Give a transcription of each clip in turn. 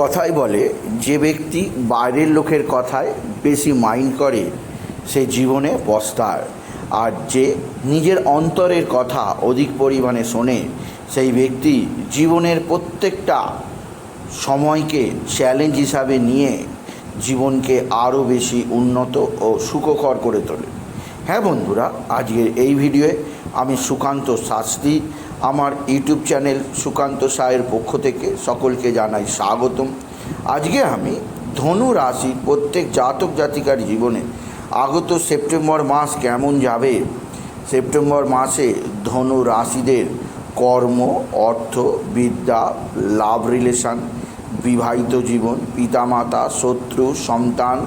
কথাই বলে, যে ব্যক্তি বাইরের লোকের কথায় বেশি মাইন্ড করে, সে জীবনে পস্তায় আর যে নিজের অন্তরের কথা অধিক পরিমাণে শোনে, সেই ব্যক্তি জীবনের প্রত্যেকটা সময়কে চ্যালেঞ্জ হিসাবে নিয়ে জীবনকে আরও বেশি উন্নত ও সুখকর করে তোলে। হ্যাঁ বন্ধুরা, আজকের এই ভিডিওয়ে আমি সুকান্ত শাস্ত্রী আমার ইউটিউব চ্যানেল সুকান্ত সায়ের পক্ষ থেকে সকলকে জানাই স্বাগতম। আজকে আমি ধনু রাশির প্রত্যেক জাতক জাতিকার জীবনে আগত সেপ্টেম্বর মাস কেমন যাবে? সেপ্টেম্বর মাসে ধনু রাশিদের কর্ম, অর্থ, বিদ্যা, লাভ রিলেশন, বিবাহিত জীবন, পিতামাতা, শত্রু, সন্তান,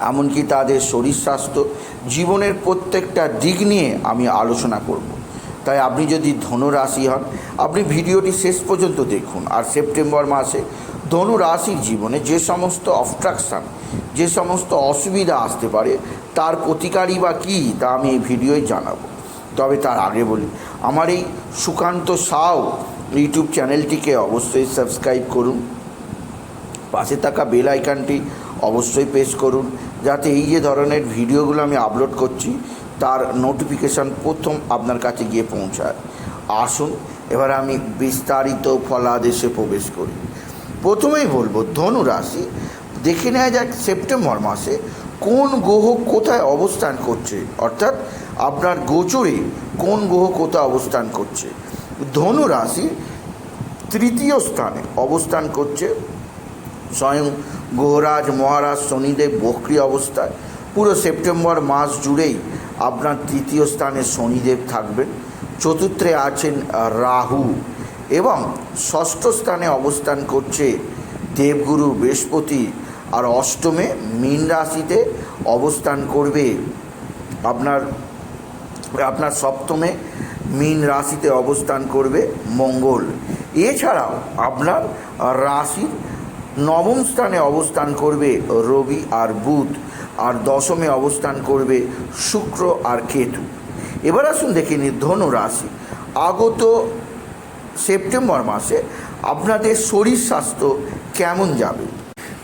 এমনকি তাদের শরীর স্বাস্থ্য, জীবনের প্রত্যেকটা দিক নিয়ে আমি আলোচনা করব। তাই আপনি যদি ধনু রাশি হন, আপনি ভিডিওটি শেষ পর্যন্ত দেখুন। আর সেপ্টেম্বর মাসে ধনু রাশির জীবনে যে সমস্ত অবস্ট্রাকশান যে সমস্ত অসুবিধা আসতে পারে, তার প্রতিকারই বা কী, তা আমি এই ভিডিওয় জানাব। তবে তার আগে বলি, আমার এই সুকান্ত সাউ ইউটিউব চ্যানেলটিকে অবশ্যই সাবস্ক্রাইব করুন। পাশে থাকা বেল আইকনটি অবশ্যই প্রেস করুন, যাতে এই যে ধরনের ভিডিওগুলো আমি আপলোড করছি তার নোটিফিকেশান প্রথম আপনার কাছে গিয়ে পৌঁছায়। আসুন, এবার আমি বিস্তারিত ফলাদেশে প্রবেশ করি। প্রথমেই বলব, ধনু রাশি, দেখে নেওয়া যাক সেপ্টেম্বর মাসে কোন গ্রহ কোথায় অবস্থান করছে, অর্থাৎ আপনার গোচরে কোন গ্রহ কোথায় অবস্থান করছে। ধনু রাশি তৃতীয় স্থানে অবস্থান করছে। স্বয়ং গ্রহরাজ মহারাজ শনিদেব বক্রি অবস্থায়। পুরো সেপ্টেম্বর মাস জুড়েই তৃতীয় স্থানে শনিদেব থাকবেন, চতুর্থে আছেন রাহু এবং ষষ্ঠ স্থানে অবস্থান করছে দেবগুরু বৃহস্পতি আর অষ্টমে মীন রাশিতে অবস্থান করবে আপনার আপনার সপ্তমে মীন রাশিতে অবস্থান করবে মঙ্গল। এছাড়াও আপনার রাশির নবম স্থানে অবস্থান করবে রবি আর বুধ। আর দশমে অবস্থান করবে শুক্র আর কেতু। এবার আসুন দেখে নিই ধনু রাশি। আগত সেপ্টেম্বর মাসে আপনাদের শরীর স্বাস্থ্য কেমন যাবে?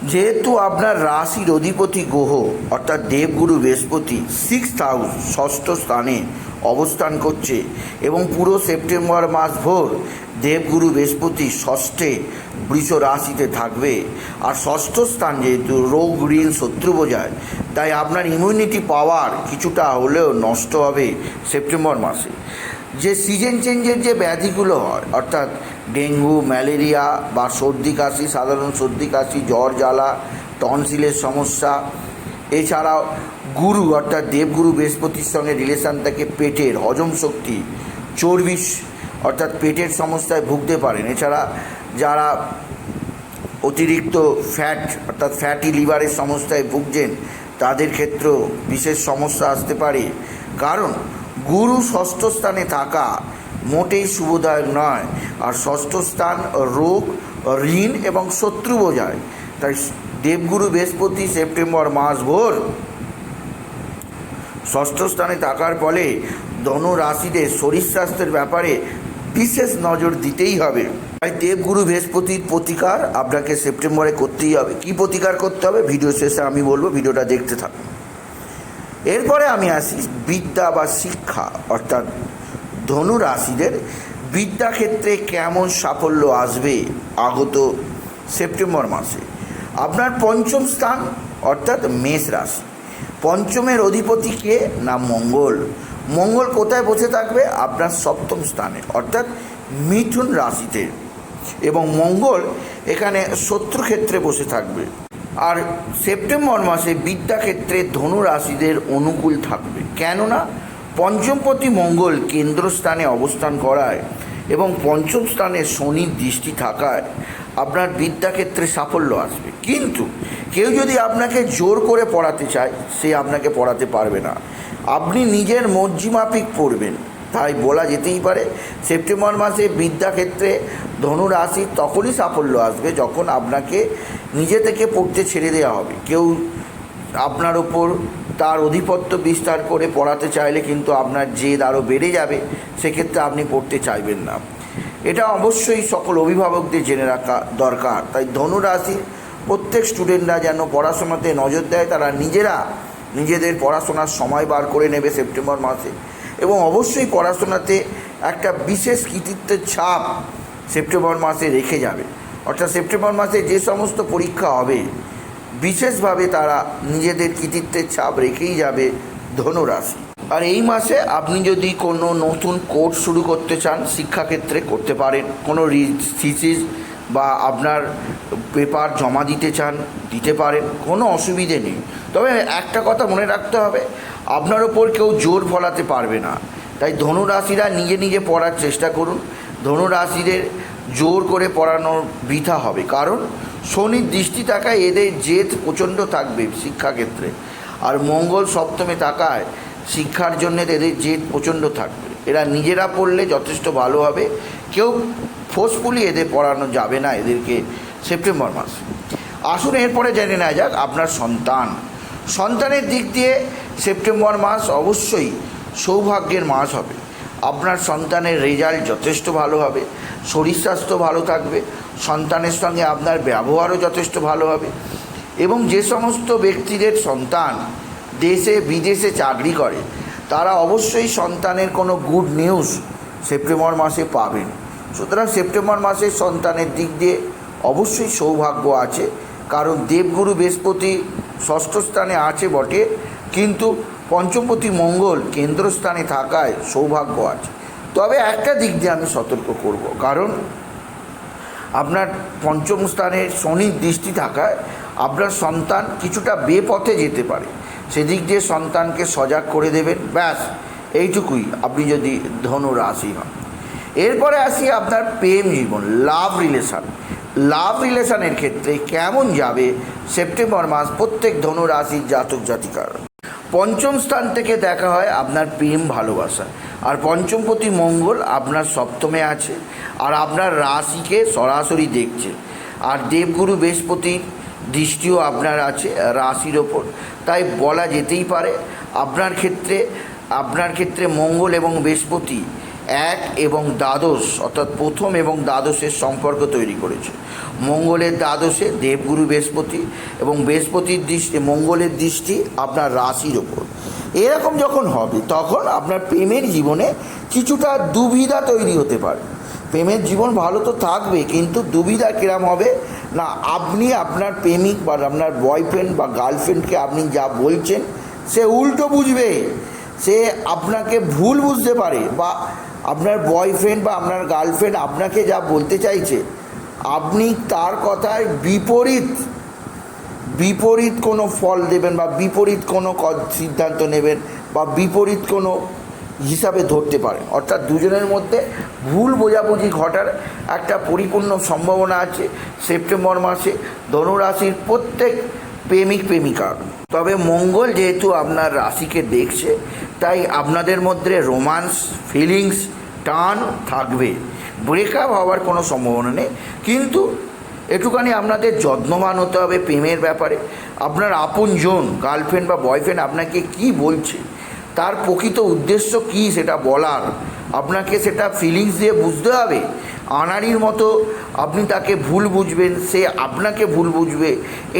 যেহেতু আপনার রাশির অধিপতি গ্রহ, অর্থাৎ দেবগুরু বৃহস্পতি সিক্স হাউস ষষ্ঠ স্থানে অবস্থান করছে এবং পুরো সেপ্টেম্বর মাস ভোর দেবগুরু বৃহস্পতি ষষ্ঠে বৃষ রাশিতে থাকবে। আর ষষ্ঠ স্থান যেহেতু রোগ, ঋণ, শত্রু বোঝায়, তাই আপনার ইমিউনিটি পাওয়ার কিছুটা হলেও নষ্ট হবে সেপ্টেম্বর মাসে। যে সিজন চেঞ্জের যে ব্যাধিগুলো হয়, অর্থাৎ ডেঙ্গু, ম্যালেরিয়া বা সর্দি কাশি, সাধারণ সর্দি কাশি, জ্বর, জ্বালা, টনসিলের সমস্যা, এছাড়াও গুরু অর্থাৎ দেবগুরু বৃহস্পতির সঙ্গে রিলেশান থাকে পেটের, হজম শক্তি চর্বি অর্থাৎ পেটের সমস্যায় ভুগতে পারেন। এছাড়া যারা অতিরিক্ত ফ্যাট অর্থাৎ ফ্যাটি লিভারের সমস্যায় ভুগছেন, তাদের ক্ষেত্রেও বিশেষ সমস্যা আসতে পারে। কারণ গুরু ষষ্ঠ স্থানে থাকা মোটেই শুভদায়ক নয়, আর ষষ্ঠ স্থান রোগ, ঋণ এবং শত্রু বোঝায়। তাই দেবগুরু বৃহস্পতি সেপ্টেম্বর মাস ভোর ষষ্ঠ স্থানে থাকার ফলে ধনু রাশিদের শরীর স্বাস্থ্যের ব্যাপারে বিশেষ নজর দিতেই হবে। তাই দেবগুরু বৃহস্পতির প্রতিকার আপনাকে সেপ্টেম্বরে করতেই হবে। কি প্রতিকার করতে হবে? ভিডিও শেষে আমি বলব, ভিডিওটা দেখতে থাকুন। এরপরে আমি আসি বিদ্যা বা শিক্ষা, অর্থাৎ ধনু রাশিদের বিদ্যাক্ষেত্রে কেমন সাফল্য আসবে আগত সেপ্টেম্বর মাসে। আপনার পঞ্চম স্থান, অর্থাৎ মেষ রাশি। পঞ্চমের অধিপতি কে? না, মঙ্গল। মঙ্গল কোথায় বসে থাকবে? আপনার সপ্তম স্থানে, অর্থাৎ মিথুন রাশিতে। এবং মঙ্গল এখানে শত্রুক্ষেত্রে বসে থাকবে। আর সেপ্টেম্বর মাসে বিদ্যাক্ষেত্রে ধনু রাশিদের অনুকূল থাকবে। কেননা, পঞ্চমপতি মঙ্গল কেন্দ্রস্থানে অবস্থান করায় এবং পঞ্চম স্থানে শনির দৃষ্টি থাকায় আপনার বিদ্যাক্ষেত্রে সাফল্য আসবে। কিন্তু কেউ যদি আপনাকে জোর করে পড়াতে চায়, সে আপনাকে পড়াতে পারবে না। আপনি নিজের মর্জিমাফিক পড়বেন। তাই বলা যেতেই পারে, সেপ্টেম্বর মাসে বিদ্যাক্ষেত্রে ধনু রাশি তখনই সাফল্য আসবে যখন আপনাকে নিজে থেকে পড়তে ছেড়ে দেওয়া হবে। কেউ আপনার ওপর তার অধিপত্য বিস্তার করে পড়াতে চাইলে কিন্তু আপনার জেদ আরও বেড়ে যাবে। সেক্ষেত্রে আপনি পড়তে চাইবেন না। এটা অবশ্যই সকল অভিভাবকদের জেনে রাখা দরকার। তাই ধনুরাশির প্রত্যেক স্টুডেন্টরা যেন পড়াশোনাতে নজর দেয়, তারা নিজেরা নিজেদের পড়াশোনার সময় বার করে নেবে সেপ্টেম্বর মাসে। এবং অবশ্যই পড়াশোনাতে একটা বিশেষ কৃতিত্বের ছাপ সেপ্টেম্বর মাসে রেখে যাবে। অর্থাৎ সেপ্টেম্বর মাসে যে সমস্ত পরীক্ষা হবে, বিশেষভাবে তারা নিজেদের কৃতিত্বের ছাপ রেখেই যাবে ধনুরাশি। আর এই মাসে আপনি যদি কোনো নতুন কোর্স শুরু করতে চান, শিক্ষাক্ষেত্রে করতে পারেন। কোনো থিসিস বা আপনার পেপার জমা দিতে চান, দিতে পারেন। কোনো অসুবিধে নেই। তবে একটা কথা মনে রাখতে হবে, আপনার ওপর কেউ জোর ফলাতে পারবে না। তাই ধনুরাশিরা নিজে নিজে পড়ার চেষ্টা করুন। ধনুরাশিদের জোর করে পড়ানোর বৃথা হবে। কারণ শনির দৃষ্টি থাকায় এদের জেদ প্রচণ্ড থাকবে শিক্ষাক্ষেত্রে। আর মঙ্গল সপ্তমে থাকায় শিক্ষার জন্য এদের জেদ প্রচণ্ড থাকবে। এরা নিজেরা পড়লে যথেষ্ট ভালো হবে। কেউ ফোর্সফুলি এদের পড়ানো যাবে না এদেরকে সেপ্টেম্বর মাসে। আসুন এরপরে জেনে নেওয়া যাক আপনার সন্তান। সন্তানের দিক দিয়ে সেপ্টেম্বর মাস অবশ্যই সৌভাগ্যের মাস হবে। আপনার সন্তানের রেজাল্ট যথেষ্ট ভালো হবে। শরীর স্বাস্থ্য ভালো থাকবে। সন্তানের সঙ্গে আপনার ব্যবহারও যথেষ্ট ভালো হবে। এবং যে সমস্ত ব্যক্তিদের সন্তান দেশে, বিদেশে চাকরি করে, তারা অবশ্যই সন্তানের কোনো গুড নিউজ সেপ্টেম্বর মাসে পাবেন। সুতরাং সেপ্টেম্বর মাসে সন্তানের দিক দিয়ে অবশ্যই সৌভাগ্য আছে, কারণ দেবগুরু বৃহস্পতি ষষ্ঠ স্থানে আছে বটে, কিন্তু পঞ্চমপতি মঙ্গল কেন্দ্রস্থানে থাকায় সৌভাগ্য আছে। তবে একটা দিক দিয়ে আমি সতর্ক করব, কারণ আপনার পঞ্চম স্থানে শনির দৃষ্টি থাকায় আপনার সন্তান কিছুটা বেপথে যেতে পারে। সেদিক দিয়ে সন্তানকে সজাগ করে দেবেন। ব্যাস, এইটুকুই আপনি যদি ধনু রাশি হন। এরপরে আসি আপনার প্রেম জীবন লাভ রিলেশান লাভ রিলেশানের ক্ষেত্রে কেমন যাবে? সেপ্টেম্বর মাস প্রত্যেক ধনু রাশির জাতক জাতিকার। পঞ্চম স্থান থেকে দেখা হয় আপনার প্রেম ভালোবাসা। আর পঞ্চমপতি মঙ্গল আপনার সপ্তমে আছে আর আপনার রাশিকে সরাসরি দেখছে। আর দেবগুরু বৃহস্পতির দৃষ্টিও আপনার আছে রাশির ওপর। তাই বলা যেতেই পারে আপনার ক্ষেত্রে আপনার ক্ষেত্রে মঙ্গল এবং বৃহস্পতি এক এবং দ্বাদশ, অর্থাৎ প্রথম এবং দ্বাদশের সম্পর্ক তৈরি করেছে। মঙ্গলের দ্বাদশে দেবগুরু বৃহস্পতি এবং বৃহস্পতির দৃষ্টি, মঙ্গলের দৃষ্টি আপনার রাশির ওপর। এরকম যখন হবে, তখন আপনার প্রেমের জীবনে কিছুটা দুবিধা তৈরি হতে পারে। প্রেমের জীবন ভালো তো থাকবে, কিন্তু দুবিধা কিরম হবে? না, আপনি আপনার প্রেমিক বা আপনার বয়ফ্রেন্ড বা গার্লফ্রেন্ডকে আপনি যা বলছেন, সে উল্টো বুঝবে। সে আপনাকে ভুল বুঝতে পারে বা আপনার বয়ফ্রেন্ড বা আপনার গার্লফ্রেন্ড আপনাকে যা বলতে চাইছে, আপনি তার কথায় বিপরীত বিপরীত কোনো ফল দেবেন বা বিপরীত কোনো সিদ্ধান্ত নেবেন বা বিপরীত কোনো হিসাবে ধরতে পারেন অর্থাৎ দুজনের মধ্যে ভুল বোঝাবুঝি ঘটার একটা পরিপূর্ণ সম্ভাবনা আছে সেপ্টেম্বর মাসে ধনুরাশির প্রত্যেক প্রেমিক প্রেমিকার তবে মঙ্গল যেহেতু আপনার রাশিকে দেখছে, তাই আপনাদের মধ্যে রোমান্স ফিলিংস, টান থাকবে। ব্রেকআপ হওয়ার কোনো সম্ভাবনা নেই। কিন্তু একটুখানি আপনাদের যত্নবান হতে হবে প্রেমের ব্যাপারে। আপনার আপনজন, গার্লফ্রেন্ড বা বয়ফ্রেন্ড আপনাকে কি বলছে তার প্রকৃত উদ্দেশ্য কি সেটা বলার? আপনাকে সেটা ফিলিংস দিয়ে বুঝতে হবে। আনাড়ির মতো আপনি তাকে ভুল বুঝবেন, সে আপনাকে ভুল বুঝবে,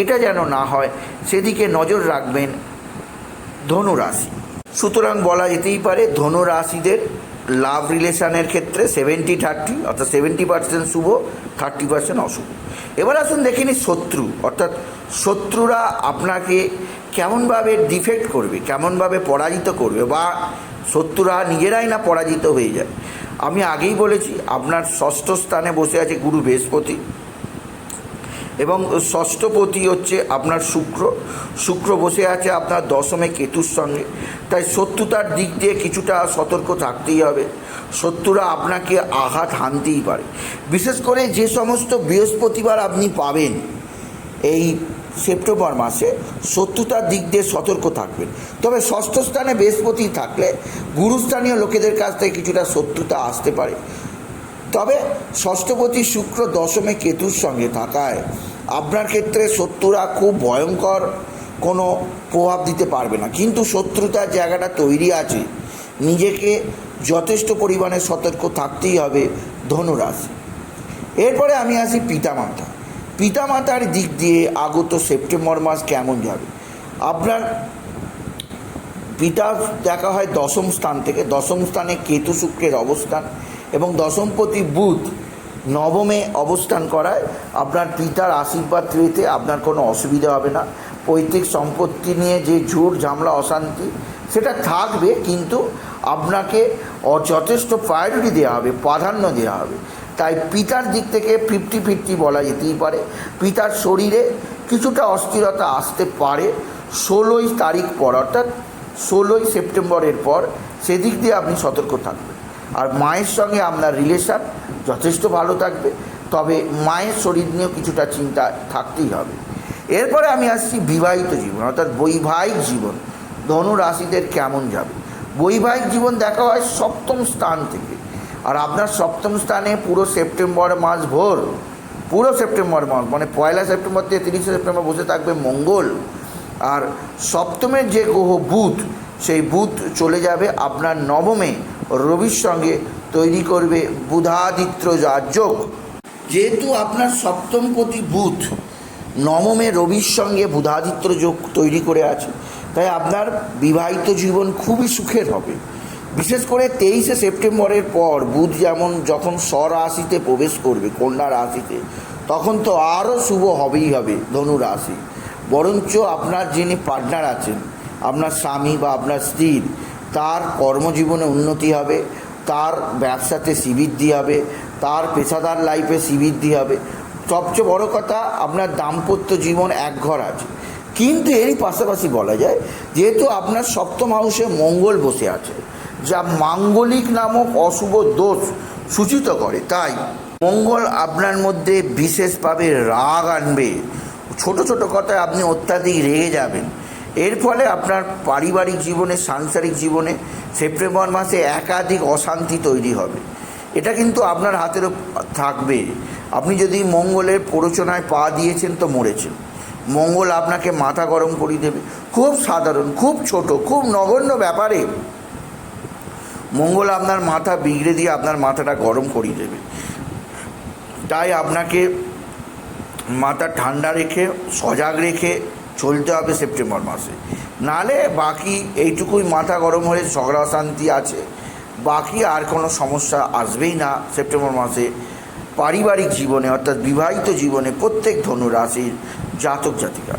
এটা যেন না হয়, সেদিকে নজর রাখবেন ধনুরাশি। সুতরাং বলা যেতেই পারে, ধনুরাশিদের লাভ রিলেশনের ক্ষেত্রে সেভেন্টি থার্টি অর্থাৎ সেভেন্টি পার্সেন্ট শুভ থার্টি পার্সেন্ট অশুভ। এবার আসুন দেখে শত্রু, অর্থাৎ শত্রুরা আপনাকে কেমনভাবে ডিফেক্ট করবে, কেমনভাবে পরাজিত করবে, বা শত্রুরা নিজেরাই না পরাজিত হয়ে যায়। আমি আগেই বলেছি, আপনার ষষ্ঠ স্থানে বসে আছে গুরু বৃহস্পতি এবং ষষ্ঠপতি হচ্ছে আপনার শুক্র। শুক্র বসে আছে আপনার দশমে কেতুর সঙ্গে। তাই শত্রুতার দিক দিয়ে কিছুটা সতর্ক থাকতেই হবে। শত্রুরা আপনাকে আঘাত হানতেই পারে। বিশেষ করে যে সমস্ত বৃহস্পতিবার আপনি পাবেন, এই সেপ্টেম্বর মাসে শত্রুতার দিক দিয়ে সতর্ক থাকবেন। তবে ষষ্ঠ স্থানে বৃহস্পতি থাকলে গুরুস্থানীয় লোকেদের কাছ থেকে কিছুটা শত্রুতা আসতে পারে। তবে ষষ্ঠপতি শুক্র দশমে কেতুর সঙ্গে থাকায় আপনার ক্ষেত্রে শত্রুরা খুব ভয়ঙ্কর কোনো প্রভাব দিতে পারবে না। কিন্তু শত্রুতার জায়গাটা তৈরি আছে। নিজেকে যথেষ্ট পরিমাণে সতর্ক থাকতেই হবে ধনুরাশি। এরপরে আমি আসি পিতামাতা। পিতামাতার দিক দিয়ে আগত সেপ্টেম্বর মাস কেমন যাবে? আপনার পিতা দেখা হয় দশম স্থান থেকে। দশম স্থানে কেতু শুক্রের অবস্থান এবং দশমপতি বুধ নবমে অবস্থান করায় আপনার পিতার আশীর্বাদ পেতে আপনার কোনো অসুবিধা হবে না। পৈতৃক সম্পত্তি নিয়ে যে ঝুট, ঝামলা, অশান্তি সেটা থাকবে, কিন্তু আপনাকে যথেষ্ট প্রায়োরিটি দেওয়া হবে, প্রাধান্য দেওয়া হবে। তাই পিতার দিক থেকে ফিফটি ফিফটি বলা যেতেই পারে। পিতার শরীরে কিছুটা অস্থিরতা আসতে পারে। ষোলোই তারিখ পর, অর্থাৎ ষোলোই সেপ্টেম্বরের পর সেদিক দিয়ে আপনি সতর্ক থাকবেন। আর মায়ের সঙ্গে আপনার রিলেশান যথেষ্ট ভালো থাকবে। তবে মায়ের শরীর নিয়েও কিছুটা চিন্তা থাকতেই হবে। এরপরে আমি আসছি বিবাহিত জীবন, অর্থাৎ বৈবাহিক জীবন। ধনু রাশিদের কেমন যাবে? বৈবাহিক জীবন দেখা হয় সপ্তম স্থান থেকে। আর আপনার সপ্তম স্থানে পুরো সেপ্টেম্বর মাস ভোর, পুরো সেপ্টেম্বর মাস মানে পয়লা সেপ্টেম্বর থেকে তিরিশে সেপ্টেম্বর বসে থাকবে মঙ্গল। আর সপ্তমের যে গ্রহ বুধ, সেই বুধ চলে যাবে আপনার নবমে, রবির সঙ্গে তৈরি করবে বুধাদিত্য যোগ যেহেতু আপনার সপ্তমপতি বুধ, নবমে রবির সঙ্গে বুধাদিত্য যোগ তৈরি করে আছে, তাই আপনার বিবাহিত জীবন খুবই সুখের হবে। বিশেষ করে তেইশে সেপ্টেম্বরের পর বুধ যেমন যখন স্বরাশিতে প্রবেশ করবে, কন্যা রাশিতে, তখন তো আরও শুভ হবেই হবে ধনু রাশি। বরঞ্চ আপনার যিনি পার্টনার আছেন, আপনার স্বামী বা আপনার স্ত্রীর তার কর্মজীবনে উন্নতি হবে, তার ব্যবসাতে শ্রীবৃদ্ধি হবে, তার পেশাদার লাইফে শ্রীবৃদ্ধি হবে। সবচেয়ে বড় কথা, আপনার দাম্পত্য জীবন একঘর আছে। কিন্তু এরই পাশাপাশি বলা যায়, যেহেতু আপনার সপ্তম হাউসে মঙ্গল বসে আছে যা মাঙ্গলিক নামক অশুভ দোষ সূচিত করে। তাই মঙ্গল আপনার মধ্যে বিশেষভাবে রাগ আনবে। ছোট ছোট কথায় আপনি অত্যাধিক রেগে যাবেন। এর ফলে আপনার পারিবারিক জীবনে, সাংসারিক জীবনে সেপ্টেম্বর মাসে একাধিক অশান্তি তৈরি হবে। এটা কিন্তু আপনার হাতেরও থাকবে। আপনি যদি মঙ্গলের প্ররোচনায় পা দিয়েছেন তো মরেছেন। মঙ্গল আপনাকে মাথা গরম করিয়ে দেবে। খুব সাধারণ, খুব ছোট, খুব নগণ্য ব্যাপারে মঙ্গল আপনার মাথা বিগড়ে দিয়ে আপনার মাথাটা গরম করিয়ে দেবে। তাই আপনাকে মাথা ঠান্ডা রেখে, সজাগ রেখে চলতে হবে সেপ্টেম্বর মাসে। নালে বাকি এইটুকুই মাথা গরম হলে ঝগড়া শান্তি আছে। বাকি আর কোনো সমস্যা আসবেই না সেপ্টেম্বর মাসে। পারিবারিক জীবনে অর্থাৎ বিবাহিত জীবনে প্রত্যেক ধনু রাশির জাতক জাতিকা।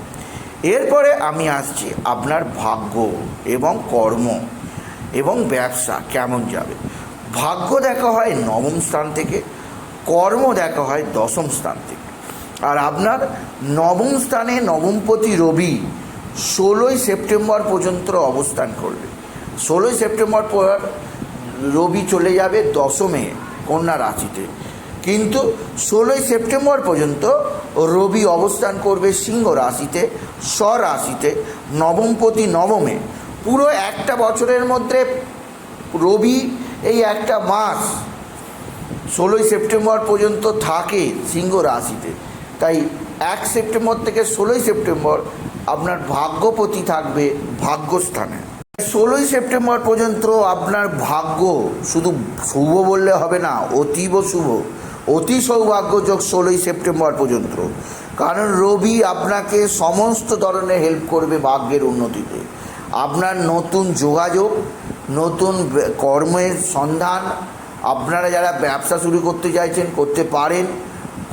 এরপরে আমি আসছি আপনার ভাগ্য এবং কর্ম। এবং ব্যবসা কেমন যাবে? ভাগ্য দেখা হয় নবম স্থান থেকে, কর্ম দেখা হয় দশম স্থান থেকে। আর আপনার নবম স্থানে নবমপতি রবি ষোলোই সেপ্টেম্বর পর্যন্ত অবস্থান করবে। ষোলোই সেপ্টেম্বর পর রবি চলে যাবে দশমে, কন্যা রাশিতে। কিন্তু ষোলোই সেপ্টেম্বর পর্যন্ত রবি অবস্থান করবে সিংহ রাশিতে স্বরাশিতে নবমপতি নবমে। পুরো একটা বছরের মধ্যে রবি এই একটা মাস ষোলোই সেপ্টেম্বর পর্যন্ত থাকে সিংহ রাশিতে। তাই এক সেপ্টেম্বর থেকে ষোলোই সেপ্টেম্বর আপনার ভাগ্যপতি থাকবে ভাগ্যস্থানে। ষোলোই সেপ্টেম্বর পর্যন্ত আপনার ভাগ্য শুধু শুভ বললে হবে না, অতীব শুভ। অতি সৌভাগ্যযোগ ষোলোই সেপ্টেম্বর পর্যন্ত। কারণ রবি আপনাকে সমস্ত ধরনের হেল্প করবে ভাগ্যের উন্নতিতে। আপনার নতুন যোগাযোগ, নতুন কর্মের সন্ধান, আপনারা যারা ব্যবসা শুরু করতে চাইছেন, করতে পারেন।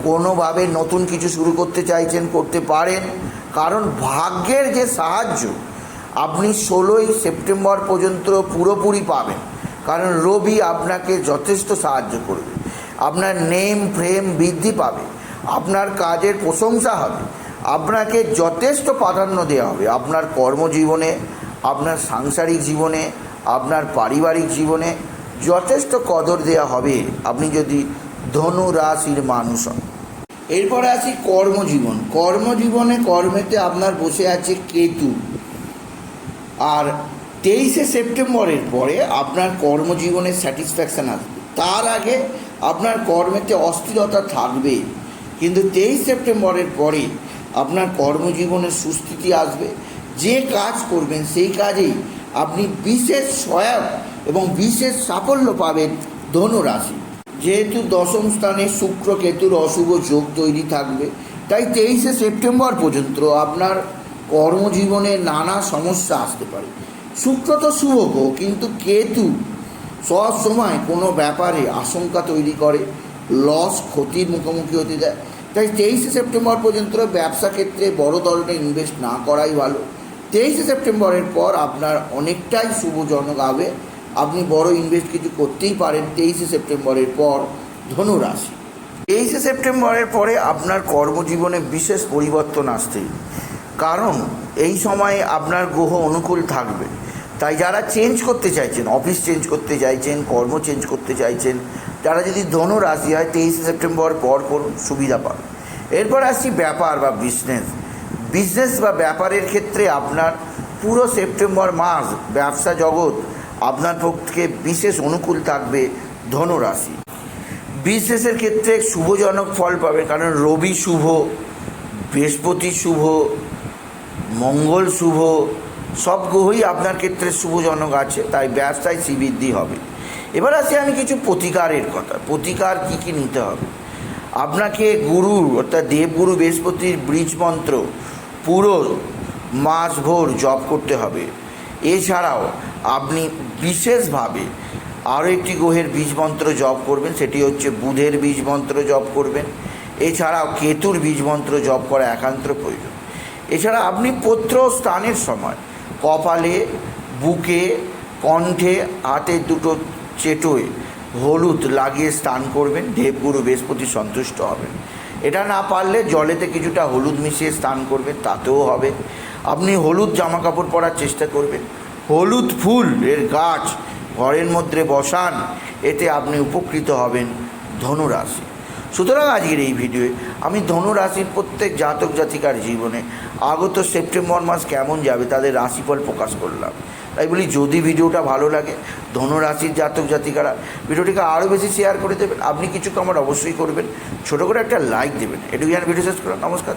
কোনোভাবে নতুন কিছু শুরু করতে চাইছেন, করতে পারেন। কারণ ভাগ্যের যে সাহায্য, আপনি ষোলোই সেপ্টেম্বর পর্যন্ত পুরোপুরি পাবেন। কারণ রবি আপনাকে যথেষ্ট সাহায্য করবে। আপনার নেম, ফ্রেম বৃদ্ধি পাবে। আপনার কাজের প্রশংসা হবে। আপনাকে যথেষ্ট প্রাধান্য দেওয়া হবে। আপনার কর্মজীবনে আপনার সাংসারিক জীবনে, আপনার পারিবারিক জীবনে যথেষ্ট কদর দেওয়া হবে। আপনি যদি ধনু রাশির মানুষ হন। এরপরে আছি কর্মজীবন। কর্মজীবনে কর্মেতে আপনার বসে আছে কেতু। আর তেইশে সেপ্টেম্বরের পরে আপনার কর্মজীবনে স্যাটিসফ্যাকশান আসবে। তার আগে আপনার কর্মেতে অস্থিরতা থাকবে। কিন্তু তেইশ সেপ্টেম্বরের পরে আপনার কর্মজীবনে সুস্থিতি আসবে। যে কাজ করবেন, সেই কাজেই আপনি বিশেষ সহায়ক এবং বিশেষ সাফল্য পাবেন ধনু রাশি যেহেতু দশম স্থানে শুক্র কেতুর অশুভ যোগ তৈরি থাকবে, তাই তেইশে সেপ্টেম্বর পর্যন্ত আপনার কর্মজীবনে নানা সমস্যা আসতে পারে। শুক্র তো শুভ কিন্তু কেতু সব সময় কোনো ব্যাপারে আশঙ্কা তৈরি করে, লস, ক্ষতির মুখোমুখি হতে দেয়। তাই তেইশে সেপ্টেম্বর পর্যন্ত ব্যবসা ক্ষেত্রে বড় ধরনের ইনভেস্ট না করাই ভালো। তেইশে সেপ্টেম্বরের পর আপনার অনেকটাই শুভজনক হবে। আপনি বড় ইনভেস্ট কিছু করতেই পারেন তেইশে সেপ্টেম্বরের পর ধনুরাশি তেইশে সেপ্টেম্বরের পরে আপনার কর্মজীবনে বিশেষ পরিবর্তন আসতেই। কারণ এই সময়ে আপনার গ্রহ অনুকূল থাকবে। তাই যারা চেঞ্জ করতে চাইছেন অফিস চেঞ্জ করতে চাইছেন, কর্ম চেঞ্জ করতে চাইছেন, যারা যদি ধনু রাশি হয়, তেইশে সেপ্টেম্বর পর সুবিধা পাবেন এরপর আসছি ব্যাপার বা বিজনেস বিজনেস বা ব্যাপারের ক্ষেত্রে আপনার পুরো সেপ্টেম্বর মাস ব্যবসা জগৎ আপনার পক্ষে বিশেষ অনুকূল থাকবে ধনুরাশি। বিজনেসের ক্ষেত্রে শুভজনক ফল পাবে কারণ রবি শুভ, বৃহস্পতি শুভ, মঙ্গল শুভ, সব গ্রহই আপনার ক্ষেত্রে শুভজনক আছে, তাই ব্যবসায় শ্রীবৃদ্ধি হবে। এবার আসি আমি কিছু প্রতিকারের কথা। প্রতিকার কী কী নিতে হবে? আপনাকে গুরু অর্থাৎ দেবগুরু বৃহস্পতির বীজ মন্ত্র পুরো মাস ভোর জপ করতে হবে। এছাড়াও আপনি বিশেষভাবে আরও একটি গ্রহের বীজ মন্ত্র জপ করবেন, সেটি হচ্ছে বুধের বীজ মন্ত্র জপ করবেন। এছাড়াও কেতুর বীজ মন্ত্র জপ করা একান্ত প্রয়োজন। এছাড়া আপনি পত্র স্থানের সময় কপালে, বুকে, কণ্ঠে হাতের দুটো চেটোয় হলুদ লাগিয়ে স্নান করবেন, দেবগুরু বৃহস্পতি সন্তুষ্ট হবেন। এটা না পারলে জলেতে কিছুটা হলুদ মিশিয়ে স্নান করবেন, তাতেও হবে। আপনি হলুদ জামা কাপড় পরার চেষ্টা করবেন। হলুদ ফুল, এর গাছ ঘরের মধ্যে বসান, এতে আপনি উপকৃত হবেন ধনুরাশি। সুতরাং আজকের এই ভিডিওয়ে আমি ধনুরাশির প্রত্যেক জাতক জাতিকার জীবনে আগত সেপ্টেম্বর মাস কেমন যাবে, তাদের রাশিফল প্রকাশ করলাম। তাই বলি, যদি ভিডিওটা ভালো লাগে, ধনুরাশির জাতক জাতিকারা ভিডিওটিকে আরও বেশি শেয়ার করে দেবেন। আপনি কিছু কমেন্ট অবশ্যই করবেন। ছোটো করে একটা লাইক দেবেন। এটুকু ভিডিও শেষ করুন নমস্কার।